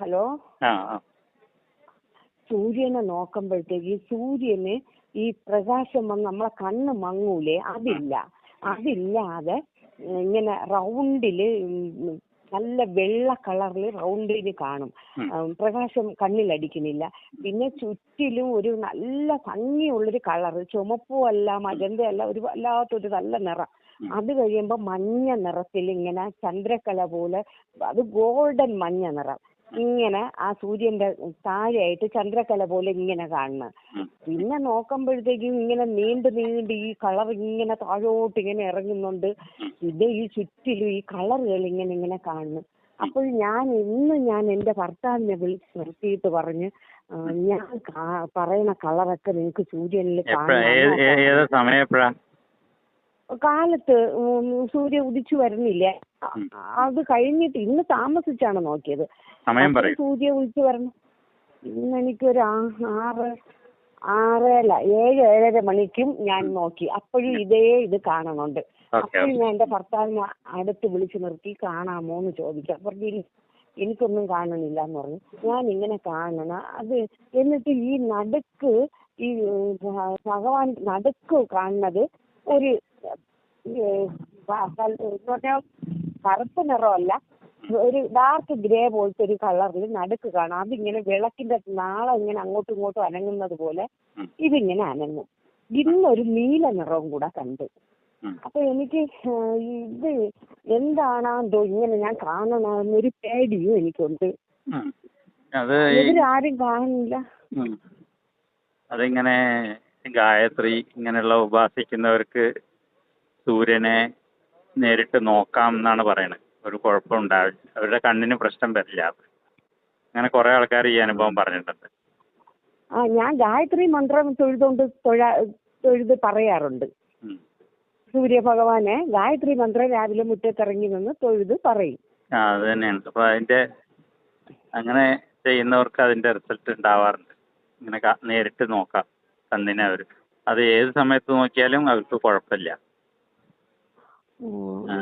Hello? സൂര്യനെ നോക്കുമ്പോഴത്തേക്ക് സൂര്യന് ഈ പ്രകാശം വന്ന് നമ്മളെ കണ്ണ് മങ്ങൂലേ? അതില്ല. അതില്ലാതെ ഇങ്ങനെ റൗണ്ടിൽ നല്ല വെള്ള കളറിൽ റൗണ്ടിൽ കാണും. പ്രകാശം കണ്ണിലടിക്കുന്നില്ല. പിന്നെ ചുറ്റിലും ഒരു നല്ല ഭംഗിയുള്ളൊരു കളറ് ചുമപ്പും അല്ല മജന്തയല്ല ഒരു വല്ലാത്തൊരു നല്ല നിറം. അത് കഴിയുമ്പോൾ മഞ്ഞ നിറത്തിൽ ഇങ്ങനെ ചന്ദ്രക്കല പോലെ അത് ഗോൾഡൻ മഞ്ഞ നിറം. ഇങ്ങനെ ആ സൂര്യന്റെ താഴെയായിട്ട് ചന്ദ്രക്കല പോലെ ഇങ്ങനെ കാണുന്നത്. പിന്നെ നോക്കുമ്പോഴത്തേക്കും ഇങ്ങനെ നീണ്ട് നീണ്ട് ഈ കളർ ഇങ്ങനെ താഴോട്ട് ഇങ്ങനെ ഇറങ്ങുന്നുണ്ട്. ഇത് ഈ ചുറ്റിലും ഈ കളറുകൾ ഇങ്ങനെ ഇങ്ങനെ കാണുന്നു. അപ്പോൾ ഞാൻ ഇന്ന് ഞാൻ എന്റെ ഭർത്താവിനെ വിളിച്ച് നിർത്തിയിട്ട് പറഞ്ഞ് ഞാൻ പറയുന്ന കളറൊക്കെ നിങ്ങൾക്ക് സൂര്യനിൽ കാണാം കാലത്ത് സൂര്യ ഉദിച്ചു വരുന്നില്ലേ. അത് കഴിഞ്ഞിട്ട് ഇന്ന് താമസിച്ചാണ് നോക്കിയത്. സൂര്യ വിളിച്ചു പറഞ്ഞു ഇന്ന് എനിക്കൊരു ആറ് ആറേല ഏഴ് ഏഴര മണിക്കും ഞാൻ നോക്കി. അപ്പോഴും ഇതേ ഇത് കാണുന്നുണ്ട് അപ്പോഴും ഞാൻ എന്റെ ഭർത്താവിനെ അടുത്ത് വിളിച്ചു നിർത്തി കാണാമോ എന്ന് ചോദിക്കാം പറഞ്ഞു എനിക്കൊന്നും കാണുന്നില്ല എന്ന് പറഞ്ഞു. ഞാൻ ഇങ്ങനെ കാണണ. അത് എന്നിട്ട് ഈ നടുക്ക് ഈ ഭഗവാൻ നടുക്ക് കാണുന്നത് ഒരു എന്ന് പറഞ്ഞാൽ കറുപ്പ് നിറമല്ല. ഒരു ഡാർക്ക് ഗ്രേ പോലത്തെ ഒരു കളറിൽ നടുക്ക് കാണാം. അതിങ്ങനെ വിളക്കിന്റെ നാളെ ഇങ്ങനെ അങ്ങോട്ടും ഇങ്ങോട്ടും അനങ്ങുന്നത് പോലെ. ഇതിങ്ങനെ അനങ്ങും. ഇന്നൊരു നീല നിറവും കൂടെ കണ്ടു. അപ്പൊ എനിക്ക് ഇത് എന്താണോ ഇങ്ങനെ ഞാൻ കാണണമെന്നൊരു പേടിയും എനിക്കുണ്ട്. ഇവരാരും കാണില്ല. അതിങ്ങനെ ഗായത്രി ഇങ്ങനെയുള്ള ഉപാസിക്കുന്നവർക്ക് സൂര്യനെ നേരിട്ട് നോക്കാം എന്നാണ് പറയുന്നത് ഒരു കുഴപ്പം ഉണ്ടാവില്ല. അവരുടെ കണ്ണിന് പ്രശ്നം വരില്ല. അങ്ങനെ കുറെ ആൾക്കാർ ഈ അനുഭവം പറഞ്ഞിട്ടുണ്ട്. ആ ഞാൻ ഗായത്രി മന്ത്രം തൊഴുതുകൊണ്ട് തൊഴ തൊഴുത് പറയാറുണ്ട്. സൂര്യഭഗവാനെ ഗായത്രി മന്ത്രം രാവിലെ മുറ്റത്തിറങ്ങി നിന്ന് തൊഴുത് പറയും. ആ അത് തന്നെയാണ്. അപ്പൊ അതിന്റെ അങ്ങനെ ചെയ്യുന്നവർക്ക് അതിന്റെ റിസൾട്ട് ഉണ്ടാവാറുണ്ട്. ഇങ്ങനെ നേരിട്ട് നോക്കാം കണ്ണിനെ അവർ അത് ഏത് സമയത്ത് നോക്കിയാലും അവർക്ക് കുഴപ്പമില്ല. ഉം. ആ.